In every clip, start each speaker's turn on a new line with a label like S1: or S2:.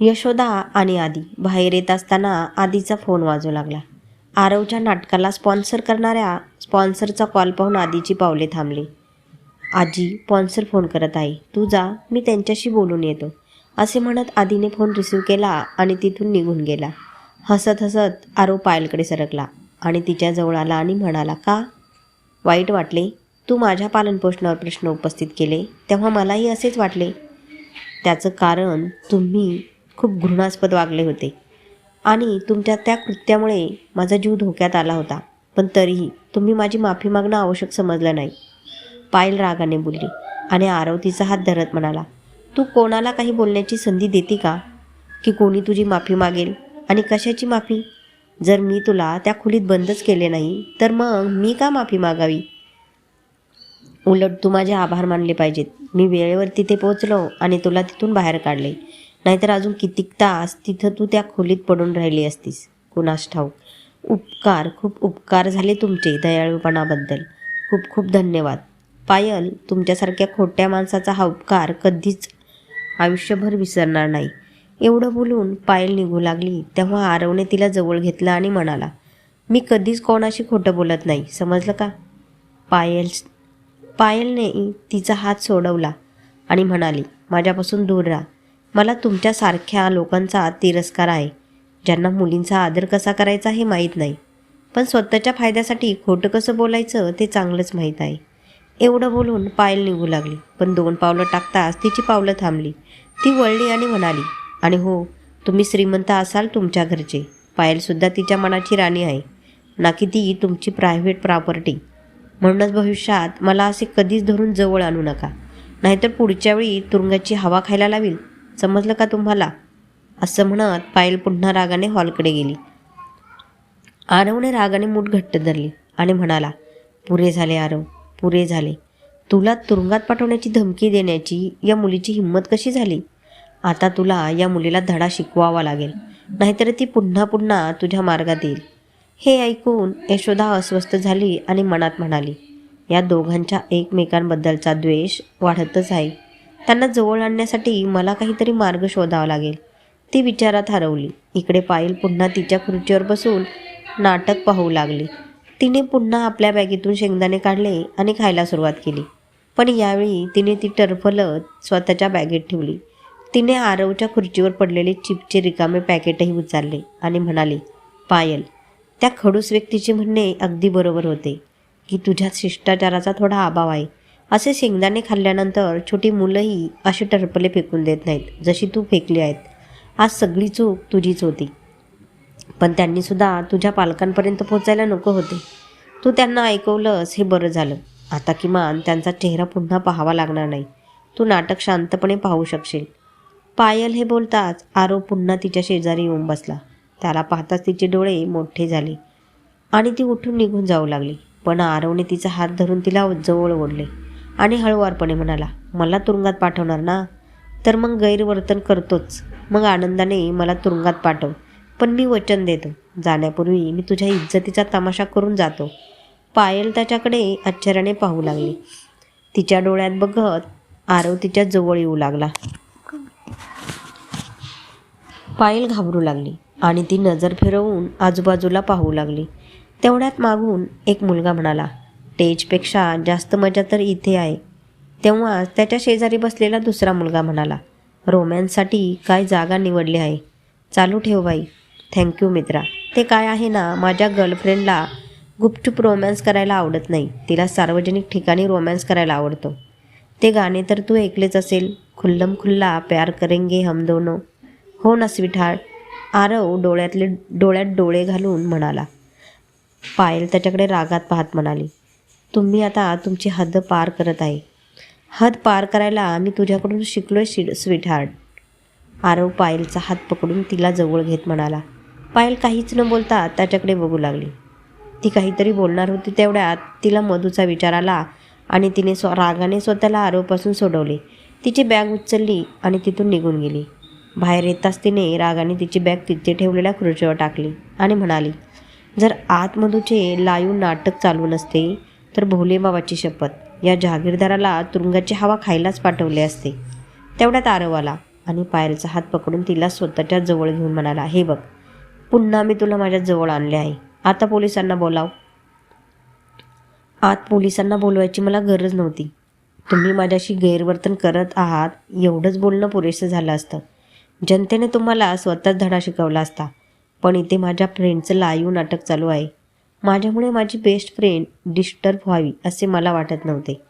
S1: यशोदा आणि आदी बाहेर येत असताना आदीचा फोन वाजू लागला. आरवच्या नाटकाला स्पॉन्सर करणाऱ्या स्पॉन्सरचा कॉल पाहून आदीची पावले थांबली. आजी स्पॉन्सर फोन करत आहे. तू जा मी त्यांच्याशी बोलून येतो असे म्हणत आधीने फोन रिसीव केला आणि तिथून निघून गेला. हसत हसत आरव पायलकडे सरकला आणि तिच्याजवळ आला आणि म्हणाला का? वाईट वाटले? तू माझ्या पालनपोषणावर प्रश्न उपस्थित केले तेव्हा मलाही असेच वाटले. त्याचं कारण तुम्ही खूप घृणास्पद वागले होते. आणि तुमच्या त्या कृत्यामुळे माझा जीव धोक्यात आला होता. पण तरीही तुम्ही माझी माफी मागणं आवश्यक समजलं नाही. पायल रागाने बोलली आणि आरव तिचा हात धरत म्हणाला तू कोणाला काही बोलण्याची संधी देते का? की कोणी तुझी माफी मागेल? आणि कशाची माफी? जर मी तुला त्या खोलीत बंदच केले नाही तर मग मी का माफी मागावी? उलट तू माझे आभार मानले पाहिजेत. मी वेळेवर तिथे पोहोचलो आणि तुला तिथून बाहेर काढले. नाहीतर अजून कितीक तास तिथं तू त्या खोलीत पडून राहिली असतीस. कुणास ठाऊक. उपकार खूप उपकार झाले तुमचे दयाळूपणाबद्दल. खूप खूप धन्यवाद. पायल तुमच्यासारख्या खोट्या माणसाचा हा उपकार कधीच आयुष्यभर विसरणार नाही. एवढं बोलून पायल निघू लागली. तेव्हा आरवने तिला जवळ घेतलं आणि म्हणाला मी कधीच कोणाशी खोटं बोलत नाही. समजलं का? पायल पायलने तिचा हात सोडवला आणि म्हणाली माझ्यापासून दूर राहा. मला तुमच्यासारख्या लोकांचा तिरस्कार आहे. ज्यांना मुलींचा आदर कसा करायचा हे माहीत नाही. पण स्वतःच्या फायद्यासाठी खोटं कसं बोलायचं ते चांगलंच माहीत आहे. एवढं बोलून पायल निघू लागली. पण दोन पावलं टाकताच तिची पावलं थांबली. ती वळली आणि म्हणाली आणि हो तुम्ही श्रीमंत असाल तुमच्या घरचे. पायलसुद्धा तिच्या मनाची राणी आहे. ना की ती तुमची प्रायव्हेट प्रॉपर्टी म्हणूनच भविष्यात मला असे कधीच धरून जवळ आणू नका. नाहीतर पुढच्या वेळी तुरुंगाची हवा खायला लावील समजलं का तुम्हाला? असं म्हणत पायल पुन्हा रागाने हॉलकडे गेली. आरवने रागाने मूठ घट्ट धरली आणि म्हणाला पुरे झाले आरव पुरे झाले. तुला तुरुंगात पाठवण्याची धमकी देण्याची या मुलीची हिंमत कशी झाली? आता तुला या मुलीला धडा शिकवावा लागेल नाहीतर ती पुन्हा पुन्हा तुझ्या मार्गात येईल. हे ऐकून यशोदा अस्वस्थ झाली आणि मनात म्हणाली या दोघांच्या एकमेकांबद्दलचा द्वेष वाढतच आहे. त्यांना जवळ आणण्यासाठी मला काहीतरी मार्ग शोधावा लागेल. ती विचारात हरवली. इकडे पायल पुन्हा तिच्या खुर्चीवर बसून नाटक पाहू लागली. तिने पुन्हा आपल्या बॅगेतून शेंगदाणे काढले आणि खायला सुरुवात केली. पण यावेळी तिने ती टरफलत स्वतःच्या बॅगेत ठेवली. तिने आरवच्या खुर्चीवर पडलेले चिपचे रिकामे पॅकेटही उचलले आणि म्हणाली पायल त्या खडूस व्यक्तीचे म्हणणे अगदी बरोबर होते. की तुझ्या शिष्टाचाराचा थोडा अभाव आहे. असे शेंगदाणे खाल्ल्यानंतर छोटी मुलंही अशी टरपले फेकून देत नाहीत जशी तू फेकली आहेत. आज सगळी चूक तुझीच होती. पण त्यांनीसुद्धा तुझ्या पालकांपर्यंत पोचायला नको होते. तू त्यांना ऐकवलंस हे बरं झालं. आता किमान त्यांचा चेहरा पुन्हा पाहावा लागणार नाही. तू नाटक शांतपणे पाहू शकशील. पायल हे बोलताच आरो पुन्हा तिच्या शेजारी येऊन बसला. त्याला पाहताच तिचे डोळे मोठे झाले आणि ती उठून निघून जाऊ लागली. पण आरवने तिचा हात धरून तिला जवळ ओढले. आणि हळुवारपणे म्हणाला मला तुरुंगात पाठवणार ना? तर मग गैरवर्तन करतोच. मग आनंदाने मला तुरुंगात पाठव. पण मी वचन देतो. जाण्यापूर्वी मी तुझ्या इज्जतीचा तमाशा करून जातो. पायल त्याच्याकडे आश्चर्याने पाहू लागली. तिच्या डोळ्यात बघत आरव तिच्या जवळ येऊ लागला. पायल घाबरू लागली आणि ती नजर फिरवून आजूबाजूला पाहू लागली. तेवढ्यात मागून एक मुलगा म्हणाला स्टेजपेक्षा जास्त मजा तर इथे आहे. तेव्हा त्याच्या शेजारी बसलेला दुसरा मुलगा म्हणाला रोमॅन्ससाठी काय जागा निवडली आहे? चालू ठेव बाई. थँक्यू मित्रा. ते काय आहे ना माझ्या गर्लफ्रेंडला गुपचूप रोमॅन्स करायला आवडत नाही. तिला सार्वजनिक ठिकाणी रोमॅन्स करायला आवडतो. ते गाणे तर तू ऐकलेच असेल. खुल्लम खुल्ला प्यार करेंगे हम दोनो. हो ना स्वीटहार्ट आरव डोळ्यातले डोळ्यात डोळे घालून म्हणाला. पायल त्याच्याकडे रागात पाहत म्हणाली तुम्ही आता तुमची हद्द पार करत आहे. हद पार करायला मी तुझ्याकडून शिकलो आहे शी स्वीटहार्ट. आरव पायलचा हात पकडून तिला जवळ घेत म्हणाला. पायल काहीच न बोलता त्याच्याकडे बघू लागली. ती काहीतरी बोलणार होती तेवढ्यात तिला मधूचा विचार आला आणि तिने स्व रागाने स्वतःला आरवपासून सोडवले. तिची बॅग उचलली आणि तिथून निघून गेली. बाहेर येताच तिने रागाने तिची बॅग तिथे ठेवलेल्या खुर्चीवर टाकली आणि म्हणाली जर आतमधूचे लाईव नाटक चालू नसते तर भोलेबाबाची शपथ. या जहागीरदाराला तुरुंगाची हवा खायलाच पाठवले असते. तेवढ्यात आरव आला आणि पायलचा हात पकडून तिला स्वतःच्या जवळ घेऊन म्हणाला हे बघ पुन्हा मी तुला माझ्या जवळ आणले आहे. आता पोलिसांना बोलाव. आत पोलिसांना बोलवायची मला गरज नव्हती. तुम्ही माझ्याशी गैरवर्तन करत आहात एवढंच बोलणं पुरेसं झालं असतं. जनतेने तुम्हाला स्वतःच धडा शिकवला असता. पण इथे माझ्या फ्रेंडचं लाईव्ह नाटक चालू आहे. माझ्यामुळे माझी बेस्ट फ्रेंड डिस्टर्ब व्हावी असे मला वाटत नव्हते.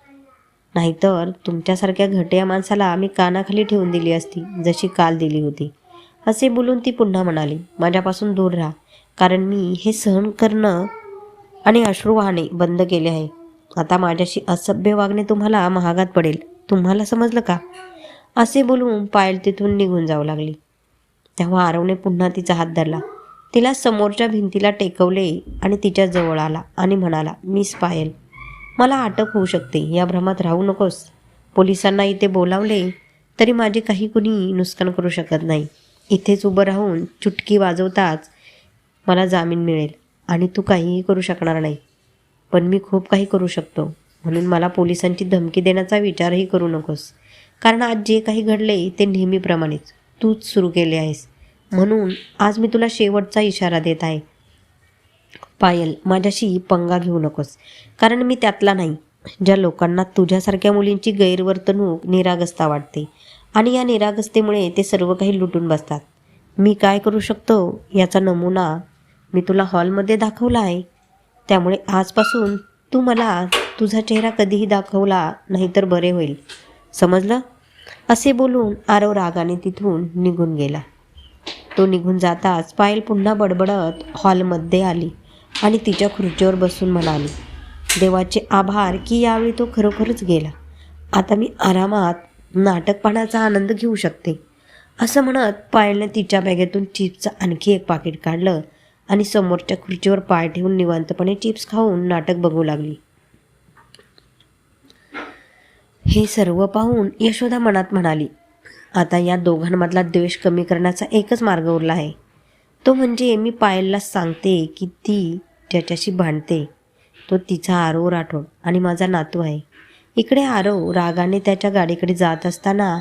S1: नाहीतर तुमच्यासारख्या घटया माणसाला मी कानाखाली ठेवून दिली असती जशी काल दिली होती. असे बोलून ती पुन्हा म्हणाली माझ्यापासून दूर राहा कारण मी हे सहन करणं आणि अश्रू वाहणे बंद केले आहे. आता माझ्याशी असभ्य वागणे तुम्हाला महागात पडेल. तुम्हाला समजलं का? असे बोलून पायल तिथून निघून जाऊ लागली. तेव्हा आरवने पुन्हा तिचा हात धरला. तिला समोरच्या भिंतीला टेकवले आणि तिच्या जवळ आला आणि म्हणाला मिस पायल मला अटक होऊ शकते या भ्रमात राहू नकोस. पोलिसांना इथे बोलावले तरी माझे काही कुणी नुकसान करू शकत नाही. इथेच उभं राहून चुटकी वाजवताच मला जामीन मिळेल आणि तू काहीही करू शकणार नाही. पण मी खूप काही करू शकतो. म्हणून मला पोलिसांची धमकी देण्याचा विचारही करू नकोस. कारण आज जे काही घडले ते नेहमीप्रमाणेच. तूच सुरू केले आहेस. म्हणून आज मी तुला शेवटचा इशारा देत आहे. पायल माझ्याशी पंगा घेऊ नकोस. कारण मी त्यातला नाही ज्या लोकांना तुझ्यासारख्या मुलींची गैरवर्तणूक निरागस्ता वाटते आणि या निरागस्तेमुळे ते सर्व काही लुटून बसतात. मी काय करू शकतो? याचा नमुना मी तुला हॉलमध्ये दाखवला आहे. त्यामुळे आजपासून तू मला तुझा चेहरा कधीही दाखवला नाहीतर बरे होईल. समजलं? असे बोलून आरव रागाने तिथून निघून गेला. तो निघून जाताच पायल पुन्हा बडबडत हॉलमध्ये आली आणि तिच्या खुर्चीवर बसून म्हणाली देवाचे आभार की यावेळी तो खरोखरच गेला. आता मी आरामात नाटक पाहण्याचा आनंद घेऊ शकते. असं म्हणत पायलने तिच्या बॅगेतून चिप्सचं आणखी एक पाकिट काढलं आणि समोरच्या खुर्चीवर पाय ठेवून निवांतपणे चिप्स खाऊन नाटक बघू लागली. हे सर्व पाहून यशोदा मनात म्हणाली आता या दोघांमधला द्वेष कमी करण्याचा एकच मार्ग उरला आहे. तो म्हणजे मी पायलला सांगते की ती ज्याच्याशी भांडते. तो तिचा आरव राठोड आणि माझा नातू आहे. इकडे आरव रागाने त्याच्या गाडीकडे जात असताना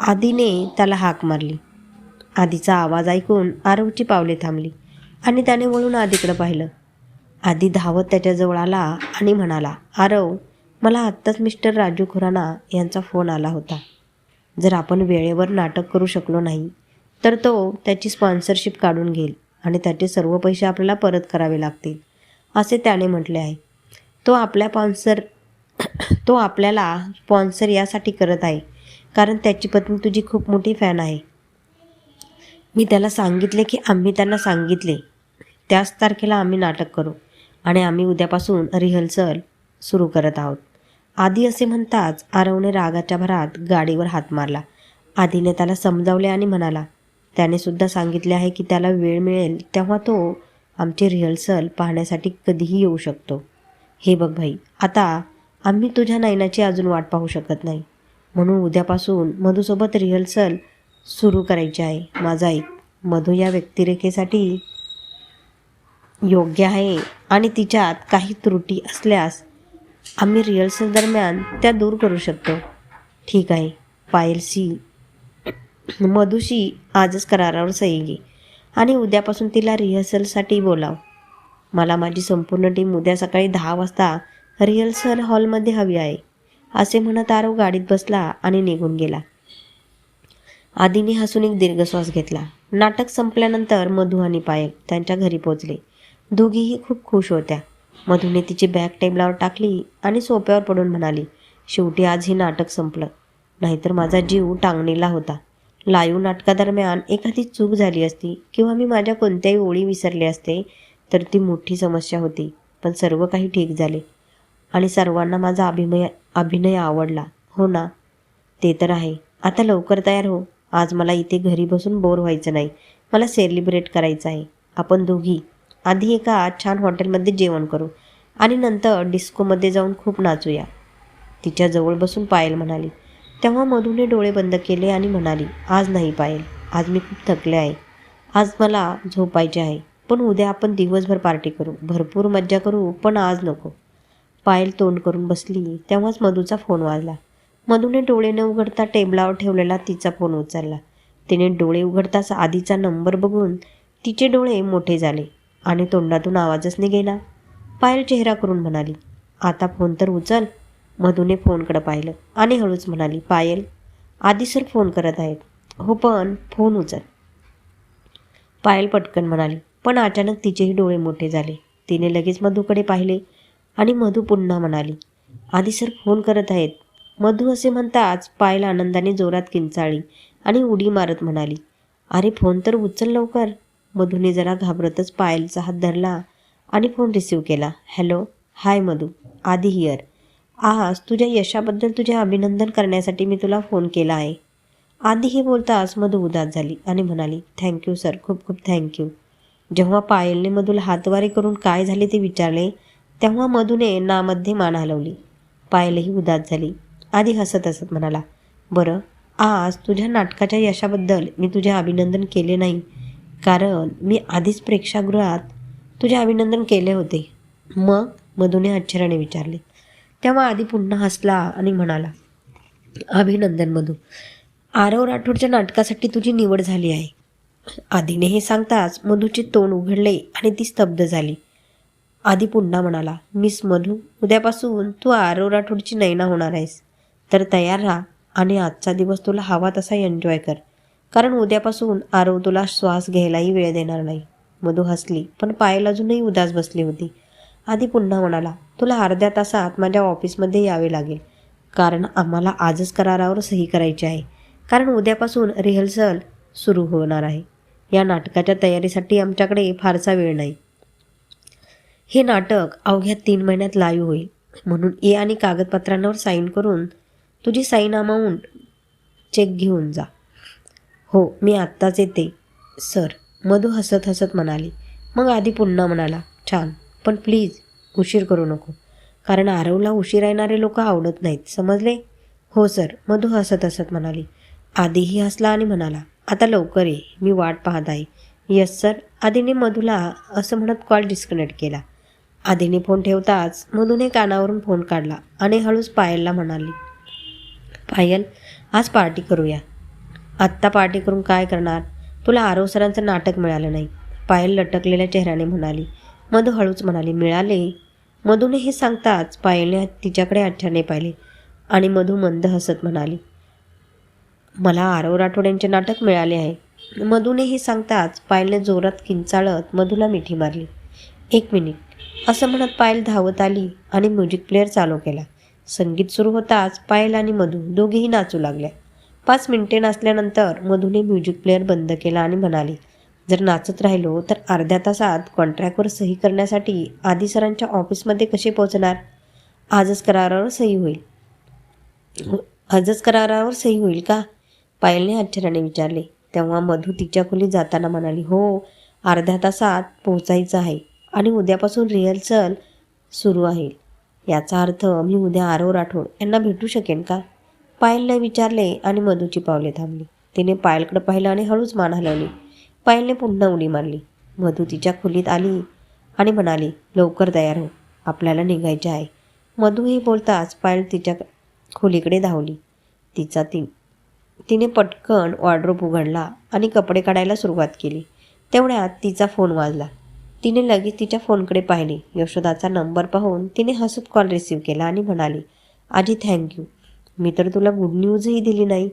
S1: आधीने त्याला हाक मारली. आधीचा आवाज ऐकून आरवची पावले थांबली आणि त्याने वळून आधीकडं पाहिलं. आधी धावत त्याच्याजवळ आला आणि म्हणाला आरव मला आत्ताच मिस्टर राजू खुराना यांचा फोन आला होता. जर आपण वेळेवर नाटक करू शकलो नाही तर तो त्याची स्पॉन्सरशिप काढून घेईल आणि त्याचे सर्व पैसे आपल्याला परत करावे लागतील असे त्याने म्हटले आहे. तो आपल्या स्पॉन्सर तो आपल्याला स्पॉन्सर यासाठी करत आहे कारण त्याची पत्नी तुझी खूप मोठी फॅन आहे. मी त्याला सांगितले की आम्ही त्यांना सांगितले त्याच तारखेला आम्ही नाटक करू आणि आम्ही उद्यापासून रिहर्सल सुरू करत आहोत. आधी असे म्हणताच आरवने रागाच्या भरात गाडीवर हात मारला. आधीने त्याला समजावले आणि म्हणाला त्याने सुद्धा सांगितले आहे की त्याला वेळ मिळेल तेव्हा तो आमची रिहर्सल पाहण्यासाठी कधीही येऊ शकतो. हे बघ भाई आता आम्ही तुझ्या नयनाची अजून वाट पाहू शकत नाही. म्हणून उद्यापासून मधूसोबत रिहर्सल सुरू करायची आहे. माझा ऐक मधू या व्यक्तिरेखेसाठी योग्य आहे आणि तिच्यात काही त्रुटी असल्यास आम्ही रिहर्सल दरम्यान त्या दूर करू शकतो. ठीक आहे. पायलशी मधुशी आजच करारावर सही घे आणि उद्यापासून तिला रिहर्सलसाठी बोलाव. मला माझी संपूर्ण टीम उद्या सकाळी दहा वाजता रिहर्सल हॉलमध्ये हवी आहे. असे म्हणत आरव गाडीत बसला आणि निघून गेला. आधीने हसून एक दीर्घश्वास घेतला. नाटक संपल्यानंतर मधु आणि पायल त्यांच्या घरी पोचले. दोघीही खूप खुश होत्या. मधूने तिची बॅग टेबलावर टाकली आणि सोप्यावर पडून म्हणाली शेवटी आज हे नाटक संपलं. नाहीतर माझा जीव टांगणीला होता. लाईव्ह नाटकादरम्यान एखादी चूक झाली असती किंवा मी माझ्या कोणत्याही ओळी विसरले असते तर ती मोठी समस्या होती पण सर्व काही ठीक झाले. आणि सर्वांना माझा अभिनय अभिनय आवडला. हो ना? ते तर आहे. आता लवकर तयार हो. आज मला इथे घरी बसून बोर व्हायचं नाही. मला सेलिब्रेट करायचं आहे. आपण दोघी आधी एका छान हॉटेलमध्ये जेवण करू. आणि नंतर डिस्कोमध्ये जाऊन खूप नाचूया. तिच्या जवळ बसून पायल म्हणाली तेव्हा मधूने डोळे बंद केले आणि म्हणाली आज नाही पायल आज मी खूप थकले आहे. आज मला झोपायचे आहे. पण उद्या आपण दिवसभर पार्टी करू. भरपूर मज्जा करू पण आज नको. पायल तोंड करून बसली. तेव्हाच मधूचा फोन वाजला. मधूने डोळे न उघडता टेबलावर ठेवलेला तिचा फोन उचलला. तिने डोळे उघडताच आधीचा नंबर बघून तिचे डोळे मोठे झाले. आणि तोंडातून आवाजच निघेना. पायल चेहरा करून म्हणाली आता फोन तर उचल. मधूने फोनकडं पाहिलं आणि हळूच म्हणाली पायल आधी सर फोन करत आहेत. हो पण फोन उचल. पायल पटकन म्हणाली पण अचानक तिचेही डोळे मोठे झाले. तिने लगेच मधूकडे पाहिले आणि मधू पुन्हा म्हणाली आधी सर फोन करत आहेत. मधू असे म्हणताच पायल आनंदाने जोरात किंचाळी आणि उडी मारत म्हणाली अरे फोन तर उचल लवकर. मधूने जरा घाबरतच पायलचा हात धरला आणि फोन रिसीव केला. हॅलो हाय मधू आधी हिअर आज तुझ्या यशाबद्दल तुझे अभिनंदन करण्यासाठी मी तुला फोन केला आहे. आधी हे बोलताच मधू उदास झाली आणि म्हणाली थँक्यू सर खूप खूप थँक्यू जेव्हा पायलने मधूला हातवारे करून काय झाले ते विचारले तेव्हा मधूने नामध्ये मान हलवली. पायलही उदास झाली. आधी हसत हसत म्हणाला बरं आज तुझ्या नाटकाच्या यशाबद्दल मी तुझे अभिनंदन केले नाही. कारण मी आधीच प्रेक्षागृहात तुझे अभिनंदन केले होते. मग मधूने आश्चर्याने विचारले. तेव्हा आधी पुन्हा हसला आणि म्हणाला अभिनंदन मधू. आरव राठोडच्या नाटकासाठी तुझी निवड झाली आहे. आधीने हे सांगताच मधूचे तोंड उघडले आणि ती स्तब्ध झाली. आधी पुन्हा म्हणाला मिस मधू उद्यापासून तू आरव राठोडची नैना होणार आहेस. तर तयार राहा आणि आजचा दिवस तुला हवा तसा एन्जॉय कर. कारण उद्यापासून आरव तुला श्वास घ्यायलाही वेळ देणार नाही. मधू हसली पण पायल अजूनही उदास बसली होती. आधी पुन्हा म्हणाला तुला अर्ध्या तासात माझ्या ऑफिसमध्ये यावे लागेल. कारण आम्हाला आजच करारावर सही करायची आहे. कारण उद्यापासून रिहर्सल सुरू होणार आहे. या नाटकाच्या तयारीसाठी आमच्याकडे फारसा वेळ नाही. हे नाटक अवघ्या तीन महिन्यात लाईव्ह होईल. म्हणून ए आणि कागदपत्रांवर साईन करून तुझी साईन अमाऊंट चेक घेऊन जा. हो मी आत्ताच येते. सर मधू हसत हसत म्हणाली. मग आधी पुन्हा म्हणाला छान पण प्लीज उशीर करू नको. कारण आरवला उशीर येणारे लोक आवडत नाहीत समजले? हो सर मधू हसत हसत म्हणाली. आधीही हसला आणि म्हणाला आता लवकर ये मी वाट पाहत आहे. यस सर आधीने मधूला असं म्हणत कॉल डिस्कनेक्ट केला. आधीने फोन ठेवताच मधूने कानावरून फोन काढला आणि हळूच पायलला म्हणाली पायल आज पार्टी करूया. आत्ता पार्टी करून काय करणार? तुला आरव सरांचं नाटक मिळालं नाही. पायल लटकलेल्या चेहऱ्याने म्हणाली मधू हळूच म्हणाली मिळाले? मधूने हे सांगताच पायलने तिच्याकडे आठ्याने पाहिले आणि मधू मंद हसत म्हणाली मला आरव राठोड यांचे नाटक मिळाले आहे. मधूने हे सांगताच पायलने जोरात किंचाळत मधूला मिठी मारली एक मिनिट. असं म्हणत पायल धावत आली आणि म्युझिक प्लेअर चालू केला. संगीत सुरू होताच पायल आणि मधू दोघेही नाचू लागल्या. पाच मिनिटे नाचल्यानंतर मधूने म्युझिक प्लेअर बंद केला आणि म्हणाली जर नाचत राहिलो तर अर्ध्या तासात कॉन्ट्रॅक्टवर सही करण्यासाठी आधी सरांच्या ऑफिसमध्ये कसे पोहोचणार? आजच करारावर सही होईल. आजच करारावर सही होईल का? पायलने आश्चर्याने विचारले. तेव्हा मधू तिच्या खोलीत जाताना म्हणाली हो अर्ध्या तासात पोहोचायचं आहे आणि उद्यापासून रिहर्सल सुरू आहे. याचा अर्थ मी उद्या आरव राठोड यांना भेटू शकेन का? पायलने विचारले आणि मधूची पावले थांबली. तिने पायलकडे पाहिलं आणि हळूच मान हलवली. पायलने पुन्हा उडी मारली. मधू तिच्या खोलीत आली आणि म्हणाली लवकर तयार हो. आपल्याला निघायचे आहे. मधू हे बोलताच पायल तिच्या खोलीकडे धावली. तिचा ती तिने पटकन वॉर्ड्रोप उघडला आणि कपडे काढायला सुरुवात केली. तेवढ्यात तिचा फोन वाजला. तिने लगेच तिच्या फोनकडे पाहिले. यशोदाचा नंबर पाहून तिने हसूत कॉल रिसीव केला आणि म्हणाली आजी थँक्यू मी तर तुला गुड न्यूजही दिली नाही.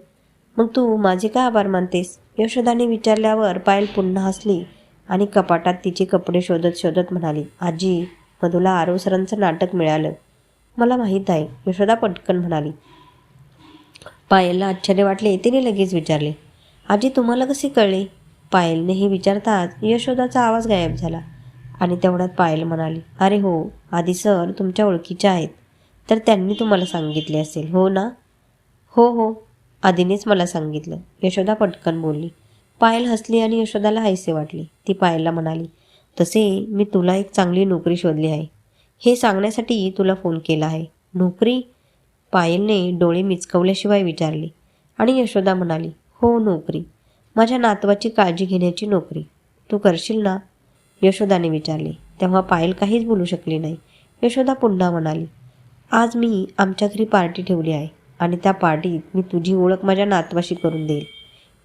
S1: मग तू माझे का आभार मानतेस? यशोदाने विचारल्यावर पायल पुन्हा हसली आणि कपाटात तिचे कपडे शोधत शोधत म्हणाली आजी मधुला आरव सरांचं नाटक मिळालं. मला माहीत आहे. यशोदा पटकन म्हणाली. पायलला आश्चर्य वाटले तिने लगेच विचारले आजी तुम्हाला कसे कळले? पायलने हे विचारताच यशोदाचा आवाज गायब झाला आणि तेवढ्यात पायल म्हणाली अरे हो आधी सर तुमच्या ओळखीच्या आहेत. तर त्यांनी तुम्हाला सांगितले असेल. हो ना? हो हो. आधीनेच मला सांगितलं. यशोदा पटकन बोलली. पायल हसली आणि यशोदाला हायसे वाटले. ती पायलला म्हणाली तसे मी तुला एक चांगली नोकरी शोधली आहे. हे सांगण्यासाठी तुला फोन केला आहे. नोकरी? पायलने डोळे मिचकवल्याशिवाय विचारले. आणि यशोदा म्हणाली हो नोकरी. माझ्या नातवाची काळजी घेण्याची नोकरी. तू करशील ना? यशोदाने विचारले. तेव्हा पायल काहीच बोलू शकली नाही. यशोदा पुन्हा म्हणाली आज मी आमच्या घरी पार्टी ठेवली आहे आणि त्या पार्टीत मी तुझी ओळख माझ्या नातवाशी करून देईल.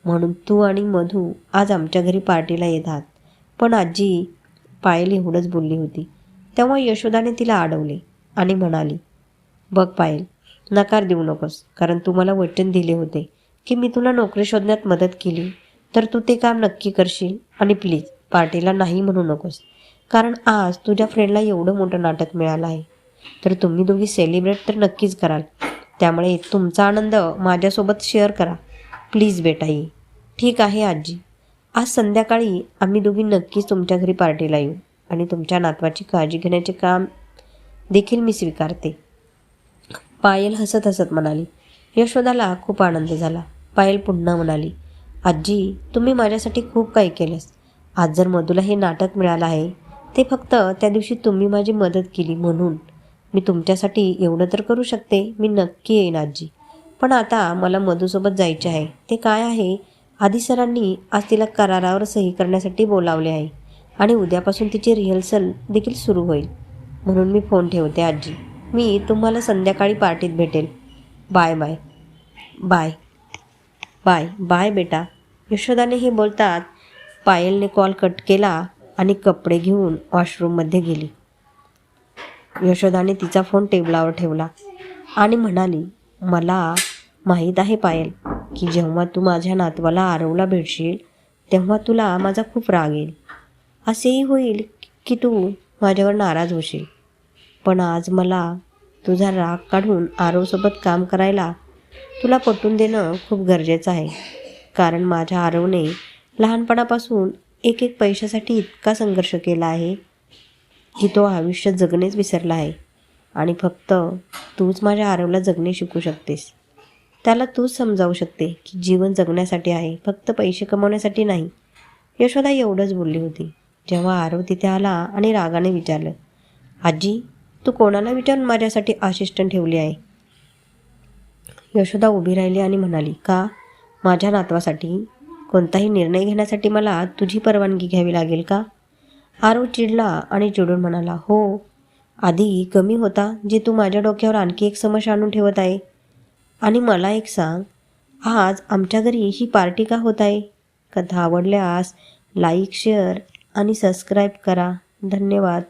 S1: म्हणून तू आणि मधू आज आमच्या घरी पार्टीला येतात. पण आजी पायल एवढंच बोलली होती. तेव्हा यशोदाने तिला अडवले आणि म्हणाली बघ पायल नकार देऊ नकोस कारण तू मला वचन दिले होते की मी तुला नोकरी शोधण्यात मदत केली. तर तू ते काम नक्की करशील आणि प्लीज पार्टीला नाही म्हणू नकोस. कारण आज तुझ्या फ्रेंडला एवढं मोठं नाटक मिळालं आहे. तर तुम्ही दोघी सेलिब्रेट तर नक्कीच कराल. त्यामुळे तुमचा आनंद माझ्यासोबत शेअर करा. प्लीज बेटा ठीक आहे आजी. आज संध्याकाळी आम्ही दोघी नक्कीच तुमच्या घरी पार्टीला येऊ आणि तुमच्या नातवाची काळजी घेण्याचे काम देखील मी स्वीकारते. पायल हसत हसत म्हणाली यशोदाला खूप आनंद झाला. पायल पुन्हा म्हणाली आजी तुम्ही माझ्यासाठी खूप काही केलंस. आज जर मधूला हे नाटक मिळालं आहे ते फक्त त्या दिवशी तुम्ही माझी मदत केली म्हणून. मी तुमच्यासाठी एवढं तर करू शकते मी नक्की येईन आजी. पण आता मला मधूसोबत जायचे आहे. ते काय आहे? आधी सरांनी आज तिला करारावर सही करण्यासाठी बोलावले आहे आणि उद्यापासून तिची रिहर्सल देखील सुरू होईल. म्हणून मी फोन ठेवते आजी. मी तुम्हाला संध्याकाळी पार्टीत भेटेल. Bye bye. Bye. Bye. Bye बेटा. यशोदाने हे बोलतात पायलने कॉल कट केला आणि कपडे घेऊन वॉशरूममध्ये गेली. यशोदाने तिचा फोन टेबलावर ठेवला आणि म्हणाली मला माहीत आहे पायल की जेव्हा तू माझ्या नातवाला आरवला भेटशील तेव्हा तुला माझा खूप राग येईल. असेही होईल की तू माझ्यावर नाराज होशील. पण आज मला तुझा राग काढून आरवसोबत काम करायला तुला पटून देणं खूप गरजेचं आहे. कारण माझ्या आरवने लहानपणापासून एक एक पैशासाठी इतका संघर्ष केला आहे की तो आयुष्य जगणेच विसरला आहे. आणि फक्त तूच माझ्या आरवला जगणे शिकू शकतेस. त्याला तूच समजावू शकते की जीवन जगण्यासाठी आहे फक्त पैसे कमवण्यासाठी नाही. यशोदा एवढंच बोलली होती. जेव्हा आरव तिथे आला आणि रागाने विचारलं आजी तू कोणाला विचारून माझ्यासाठी असिस्टंट ठेवली आहे? यशोदा उभी राहिली आणि म्हणाली का? माझ्या नातवासाठी? कोणताही निर्णय घेण्यासाठी मला तुझी परवानगी घ्यावी लागेल का? आरव चिडला आणि चिडून म्हणाला हो आधी कमी होता जे तू माझ्या डोक्यावर आणखी एक समस्या आणून ठेवत आहे. आणि मला एक सांग आज आमच्या घरी ही पार्टी का होत आहे? कथा आवडल्यास लाईक शेअर आणि सबस्क्राईब करा. धन्यवाद.